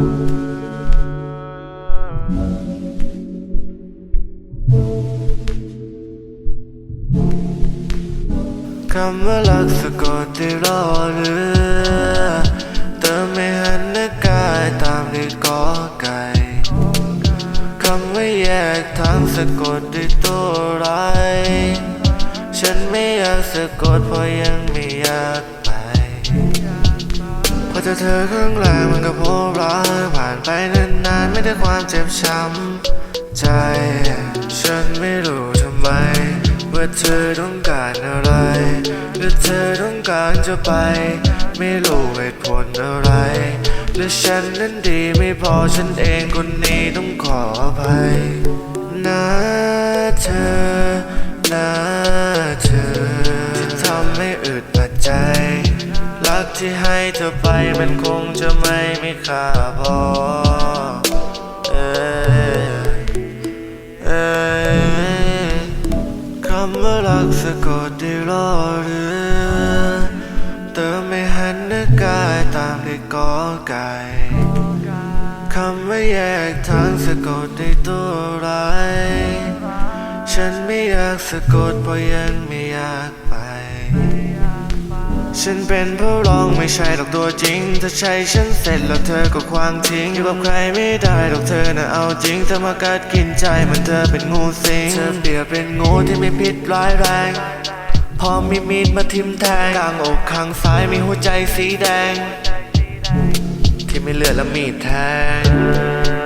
คำว่ารักสะกดที่รอเรือเติไม่หันหน้ากายตามด้วยกอไก่คำว่าแยกทางสะกดด้วยตัวไรฉันไม่อยากสะกดเพราะยังไม่อยาก ไปพอเจอเธอข้างหลังมันก็พบรักผ่านไปนานๆไม่ได้ความเจ็บช้ำใจ ฉันไม่รู้ทำไม ว่าเธอต้องการอะไรหรือเธอต้องการจะไป ไม่รู้เหตุผลอะไรหรือฉันนั้นดีไม่พอฉันเองคนนี้ต้องขออภัยนะเธอนะ รักที่ให้เธอไปมันคงจะไม่มีค่าพอเอ้ยเอ้ยคำว่ารักสะกดด้วยรอเรือเติมไม่หันหนึกกายตามด้วยกอไก่คำว่าแยกทางสะกดด้วยตัวไรายฉันไม่อยากสะกดเพราะยังไม่อยากไป ฉันเป็นผู้รองไม่ใช่หรอกตัวจริง ถ้าใช่ฉันเสร็จแล้วเธอก็ควางทิ้งอยู่กับใครไม่ได้หรอกเธอน่ะเอาจริงเธอมากัดกินใจเหมันเธอเป็นงูสิงเธอเปรียบเป็นงูที่ไม่พิษร้ายแรงพอมีมีดมาทิ่มแทงกลางอกข้างซ้ายมีหัวใจสีแดง ที่ไม่เลือดและมีดแทง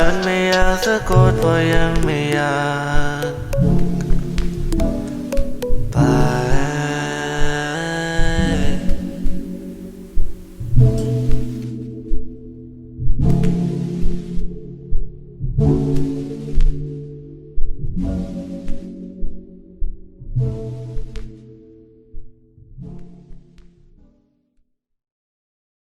ฉันไม่อยากสะกดว่ายังไม่อยากไป t